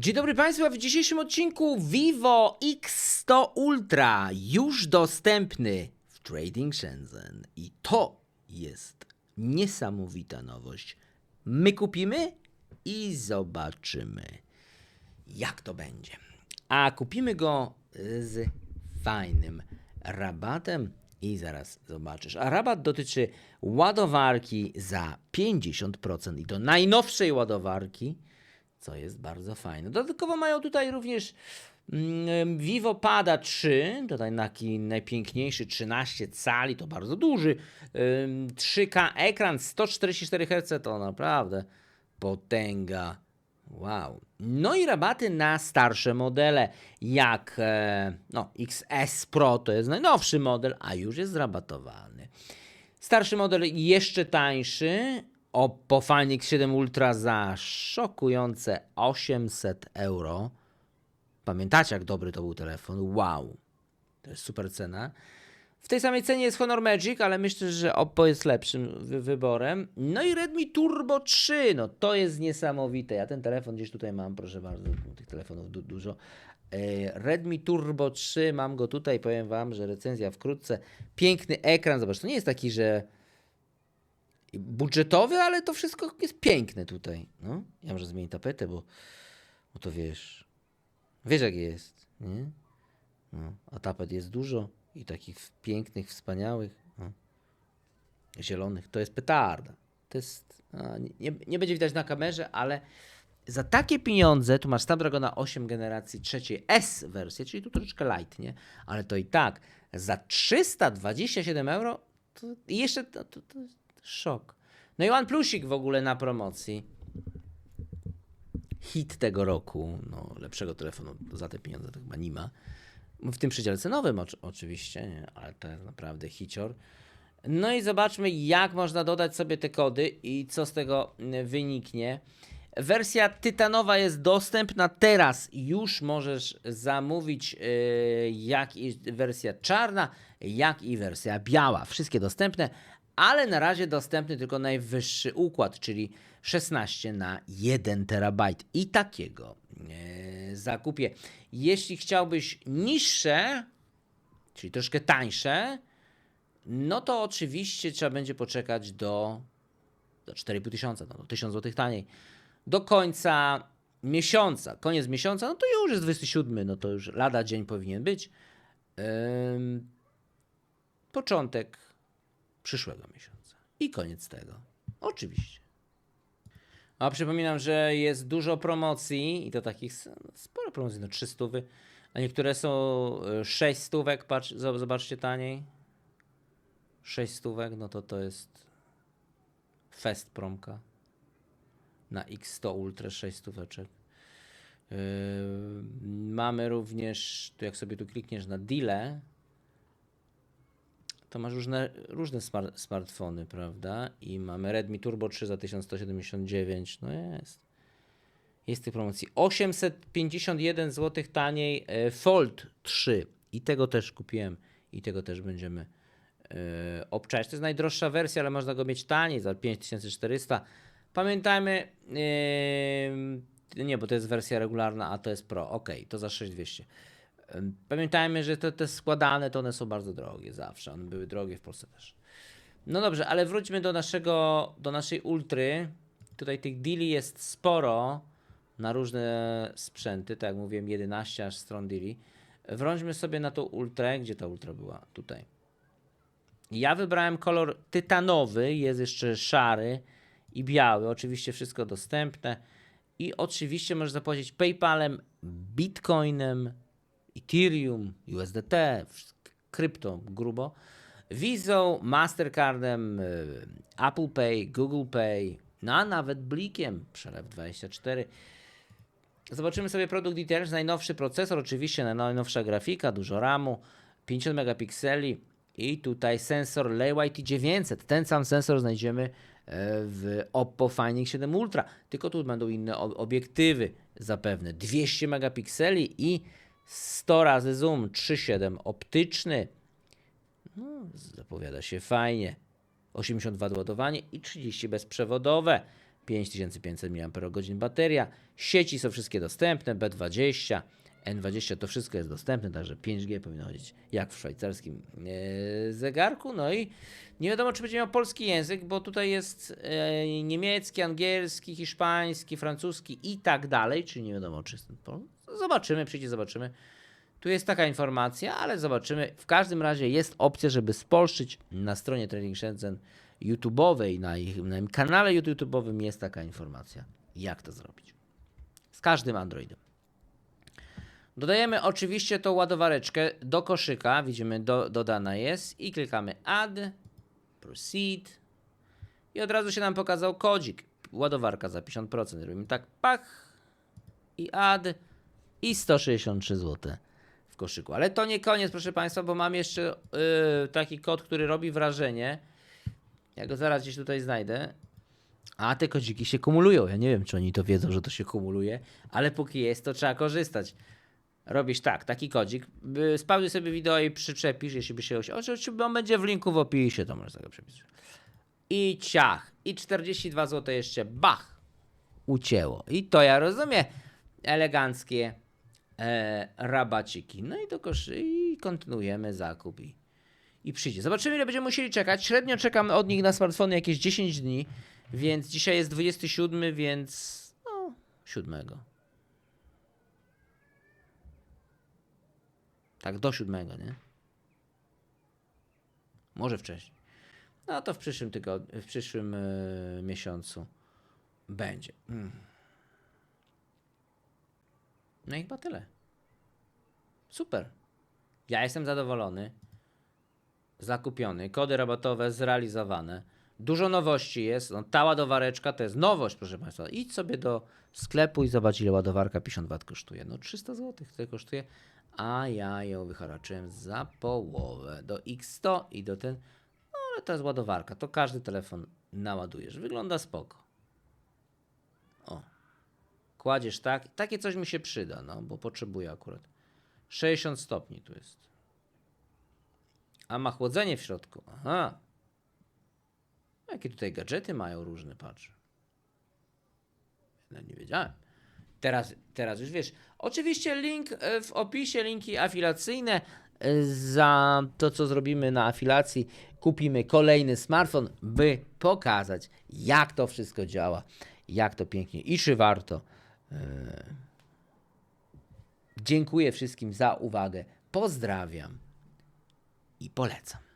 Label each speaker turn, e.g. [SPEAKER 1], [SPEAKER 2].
[SPEAKER 1] Dzień dobry Państwu, a w dzisiejszym odcinku Vivo X100 Ultra już dostępny w Trading Shenzhen. I to jest niesamowita nowość. My kupimy i zobaczymy, jak to będzie. A kupimy go z fajnym rabatem i zaraz zobaczysz. A rabat dotyczy ładowarki za 50% i to najnowszej ładowarki co jest bardzo fajne. Dodatkowo mają tutaj również mm, Vivo Pada 3, tutaj taki najpiękniejszy 13 cali, to bardzo duży. Ym, 3K ekran 144 Hz to naprawdę potęga. Wow. No i rabaty na starsze modele, jak e, no, XS Pro to jest najnowszy model, a już jest zrabatowany. Starszy model jeszcze tańszy, Oppo Find X7 Ultra za szokujące 800 euro. Pamiętacie, jak dobry to był telefon? Wow. To jest super cena. W tej samej cenie jest Honor Magic, ale myślę, że Oppo jest lepszym wy wyborem. No i Redmi Turbo 3, no to jest niesamowite. Ja ten telefon gdzieś tutaj mam, proszę bardzo, tych telefonów du dużo. E, Redmi Turbo 3, mam go tutaj, powiem Wam, że recenzja wkrótce. Piękny ekran, zobacz, to nie jest taki, że budżetowy, ale to wszystko jest piękne tutaj. No, ja może zmienię tapetę, bo, bo to wiesz, wiesz jak jest, nie? No, a tapet jest dużo i takich pięknych, wspaniałych, no, zielonych. To jest petarda. To jest, a, nie, nie będzie widać na kamerze, ale za takie pieniądze, tu masz Snapdragona 8 generacji trzeciej S wersję, czyli tu troszeczkę light, nie? Ale to i tak, za 327 euro, to i jeszcze to, to, to Szok. No i OnePlusik w ogóle na promocji. Hit tego roku. No, lepszego telefonu za te pieniądze to chyba nie ma. W tym przedziale cenowym oczy, oczywiście, nie? ale to jest naprawdę hicior. No i zobaczmy, jak można dodać sobie te kody i co z tego mm, wyniknie. Wersja tytanowa jest dostępna teraz. Już możesz zamówić yy, jak i wersja czarna, jak i wersja biała. Wszystkie dostępne ale na razie dostępny tylko najwyższy układ, czyli 16 na 1 terabajt. I takiego e, zakupię. Jeśli chciałbyś niższe, czyli troszkę tańsze, no to oczywiście trzeba będzie poczekać do, do 4,5 tysiąca, no do 1000 zł taniej. Do końca miesiąca, koniec miesiąca, no to już jest 27, no to już lada dzień powinien być. Początek przyszłego miesiąca. I koniec tego. Oczywiście. A przypominam, że jest dużo promocji i to takich sporo promocji, no 300, a niektóre są 6 e, stówek, patrz, zobaczcie taniej. 6 stówek, no to to jest Fest Promka na X100 Ultra 6 stóweczek. Yy, mamy również, tu jak sobie tu klikniesz na deale, to masz różne, różne smart, smartfony, prawda? I mamy Redmi Turbo 3 za 1179, no jest. Jest tych promocji. 851 zł taniej e, Fold 3 i tego też kupiłem i tego też będziemy e, obczać. To jest najdroższa wersja, ale można go mieć taniej za 5400. Pamiętajmy, yy, nie, bo to jest wersja regularna, a to jest Pro. Ok, to za 6200. Pamiętajmy, że te, te składane to one są bardzo drogie zawsze. One były drogie w Polsce też. No dobrze, ale wróćmy do naszego, do naszej ultry. Tutaj tych deali jest sporo na różne sprzęty, tak jak mówiłem, 11 aż stron deali. Wrąćmy sobie na tą ultrę. Gdzie ta ultra była? Tutaj. Ja wybrałem kolor tytanowy, jest jeszcze szary i biały. Oczywiście wszystko dostępne. I oczywiście możesz zapłacić PayPalem, Bitcoinem, Ethereum, USDT, krypto grubo, Visa, Mastercardem, y, Apple Pay, Google Pay, no a nawet Blikiem, przelew 24. Zobaczymy sobie produkt details, najnowszy procesor, oczywiście najnowsza grafika, dużo RAMu, 50 megapikseli i tutaj sensor Leeway T900. Ten sam sensor znajdziemy e, w Oppo Find 7 Ultra, tylko tu będą inne obiektywy zapewne. 200 megapikseli i 100 razy zoom, 3,7 optyczny. No, zapowiada się fajnie. 82 ładowanie i 30 bezprzewodowe. 5500 mAh bateria. Sieci są wszystkie dostępne, B20, N20 to wszystko jest dostępne, także 5G powinno chodzić jak w szwajcarskim e, zegarku. No i nie wiadomo, czy będzie miał polski język, bo tutaj jest e, niemiecki, angielski, hiszpański, francuski i tak dalej, czyli nie wiadomo, czy jest ten pol. Zobaczymy, przyjdzie, zobaczymy. Tu jest taka informacja, ale zobaczymy. W każdym razie jest opcja, żeby spolszczyć na stronie Trading Shenzhen YouTube'owej, na ich, na kanale YouTube'owym jest taka informacja, jak to zrobić. Z każdym Androidem. Dodajemy oczywiście tą ładowareczkę do koszyka, widzimy do, dodana jest i klikamy add, proceed i od razu się nam pokazał kodzik, ładowarka za 50%, robimy tak pach i add i 163 zł w koszyku. Ale to nie koniec, proszę Państwa, bo mam jeszcze yy, taki kod, który robi wrażenie. Ja go zaraz gdzieś tutaj znajdę. A te kodziki się kumulują. Ja nie wiem, czy oni to wiedzą, że to się kumuluje, ale póki jest, to trzeba korzystać. Robisz tak, taki kodzik. y, Spauduj sobie wideo i przyczepisz, jeśli by się. Oczywiście on będzie w linku w opisie, to możesz tego przepisać. I ciach. I 42 zł jeszcze, bach, ucięło. I to ja rozumiem. Eleganckie e, rabaciki. No i do koszy i kontynuujemy zakup i, i przyjdzie. Zobaczymy, ile będziemy musieli czekać. Średnio czekam od nich na smartfony jakieś 10 dni, więc dzisiaj jest 27, więc no, 7. Tak, do 7, nie? Może wcześniej. No to w przyszłym tygodniu, w przyszłym e, miesiącu będzie. Mm. No i chyba tyle. Super. Ja jestem zadowolony. Zakupiony. Kody rabatowe zrealizowane. Dużo nowości jest. No, ta ładowareczka to jest nowość, proszę Państwa. Idź sobie do sklepu i zobacz, ile ładowarka 50 W kosztuje. No 300 zł tyle kosztuje, a ja ją wycharaczyłem za połowę. Do X100 i do ten. No ale to jest ładowarka. To każdy telefon naładujesz. Wygląda spoko. O. Kładziesz tak. Takie coś mi się przyda, no, bo potrzebuję akurat. 60 stopni tu jest. A ma chłodzenie w środku. Aha. Jakie tutaj gadżety mają różne, patrz. Ja nie wiedziałem. Teraz, teraz już wiesz. Oczywiście link e, w opisie, linki afilacyjne. e, Za to, co zrobimy na afilacji, kupimy kolejny smartfon, by pokazać, jak to wszystko działa, jak to pięknie i czy warto. Dziękuję wszystkim za uwagę. Pozdrawiam i polecam.